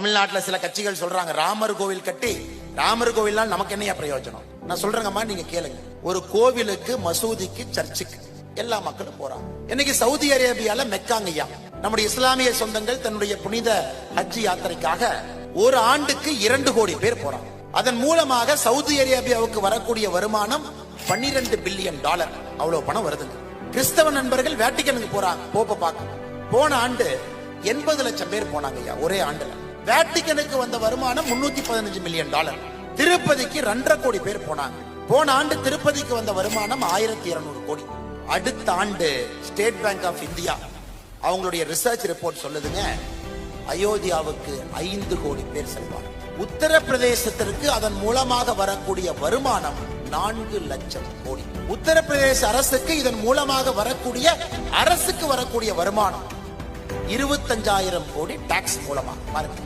தமிழ்நாட்டுல சில கட்சிகள் சொல்றாங்க ராமர் கோவில் கட்டி ராமர் கோவில்னால் நமக்கு என்னையா பிரயோஜனம்? நான் சொல்றேங்கம்மா நீங்க கேளுங்க. ஒரு கோவிலுக்கு மசூதிக்கு சர்ச்சுக்கு எல்லா மக்களும் போறாங்க. இன்னைக்கு சவுதி அரேபியால மெக்காங்கய்யா நம்முடைய இஸ்லாமிய சொந்தங்கள் தன்னுடைய புனித ஹஜ் யாத்திரைக்காக ஒரு ஆண்டுக்கு இரண்டு கோடி பேர் போறாங்க. அதன் மூலமாக சவுதி அரேபியாவுக்கு வரக்கூடிய வருமானம் 12 பில்லியன் டாலர். அவ்வளவு பணம் வருதுங்க. கிறிஸ்தவ நண்பர்கள் வேட்டிக்கனுக்கு போறாங்க போப்ப பார்க்க. போன ஆண்டு எண்பது லட்சம் பேர் போனாங்க ஐயா ஒரே ஆண்டுல. வேட்டிக்கனுக்கு வந்த வருமானம் முன்னூத்தி பதினஞ்சு மில்லியன் டாலர் திருப்பதிக்கு ரெண்டரை கோடி பேர் போனாங்க. போன ஆண்டு திருப்பதிக்கு வந்த வருமானம் ஆயிரத்தி இருநூறு கோடி. அடுத்த ஆண்டு ஸ்டேட் பேங்க் ஆஃப் இந்தியா. அவங்களுடைய ரிசர்ச் ரிப்போர்ட் சொல்லுதுங்க அயோத்தியாவுக்கு ஐந்து கோடி பேர் செல்வார் உத்தரப்பிரதேசத்திற்கு அதன் மூலமாக வரக்கூடிய வருமானம் நான்கு லட்சம் கோடி. உத்தரப்பிரதேச அரசுக்கு இதன் மூலமாக வரக்கூடிய அரசுக்கு வரக்கூடிய வருமானம் இருபத்தஞ்சாயிரம் கோடி டாக்ஸ் மூலமா. பாருங்க.